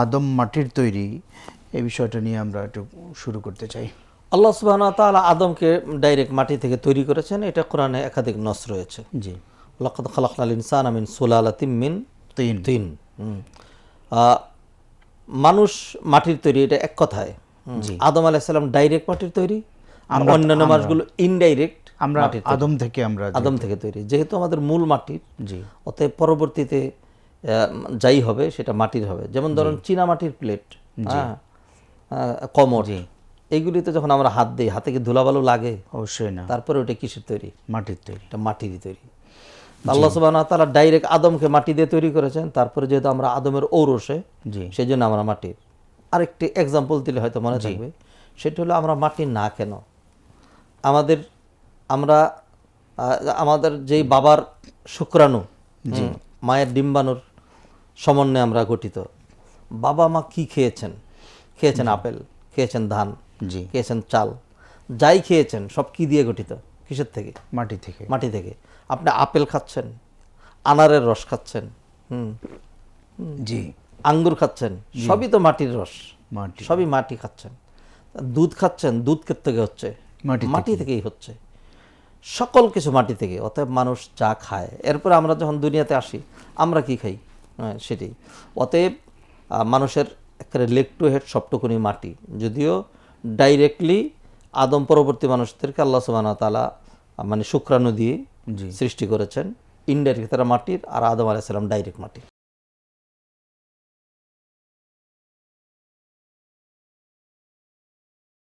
আদম মাটির তৈরি এই বিষয়টা নিয়ে আমরা একটু শুরু করতে চাই। আল্লাহ সুবাহ তাআলা আদমকে ডাইরেক্ট মাটি থেকে তৈরি করেছেন। এটা কোরআনে একাধিক নস রয়েছে। জি। লaqad খালাকনাল ইনসান মিন সুলালাতিম মিন তিন। তিন। মানুষ মাটির তৈরি এটা এক কথায়। আদম আলাইসাল্লাম ডাইরেক্ট মাটির তৈরি আর অন্যান্য মাসগুলো ইনডাইরেক্ট আমরা আদম থেকে আমরা আদম থেকে তৈরি যেহেতু আমাদের মূল মাটির জি। অতএব পরবর্তীতে যাই হবে সেটা মাটির হবে। যেমন ধরুন চীনা মাটির প্লেট হ্যাঁ কমর এইগুলিতে যখন আমরা হাত দিই হাতে কি ধুলাবালু লাগে? অবশ্যই না। তারপরে ওটা কিসের তৈরি? মাটির তৈরি। এটা মাটিরই তৈরি। আল্লাহ সুবাহ তারা ডাইরেক্ট আদমকে মাটি দিয়ে তৈরি করেছেন। তারপরে যেহেতু আমরা আদমের ঔরসে জি। সেই জন্য আমরা মাটির। আরেকটি এক্সাম্পল দিলে হয়তো মনে থাকবে। সেটা হলো আমরা মাটি না কেন? আমাদের আমরা আমাদের যেই বাবার শুক্রাণু মায়ের ডিম্বাণুর সমন্বয়ে আমরা গঠিত। বাবা মা কি খেয়েছেন? খেয়েছেন আপেল খেয়েছেন ধান জি। খেয়েছেন চাল যাই খেয়েছেন সব কি দিয়ে গঠিত? কিসের থেকে? মাটি থেকে। মাটি থেকে। আপনি আপেল খাচ্ছেন আনারের রস খাচ্ছেন হুম জি। আঙ্গুর খাচ্ছেন সবই তো মাটির রস। মাটি সবই মাটি খাচ্ছেন। দুধ খাচ্ছেন দুধ ক্ষেত থেকে হচ্ছে? মাটি মাটি থেকেই হচ্ছে। সকল কিছু মাটি থেকে অতএব মানুষ যা খায়। এরপরে আমরা যখন দুনিয়াতে আসি আমরা কি খাই? হ্যাঁ সেটাই। অতএব মানুষের একেবারে লেগ টু হেড সবটুকুনি মাটি। যদিও ডাইরেক্টলি আদম পরবর্তী মানুষদেরকে আল্লাহ সুবাহ তালা মানে শুক্রাণু দিয়ে সৃষ্টি করেছেন। ইনডাইরেক্ট তারা মাটির আর আদম আলাইসালাম ডাইরেক্ট মাটির।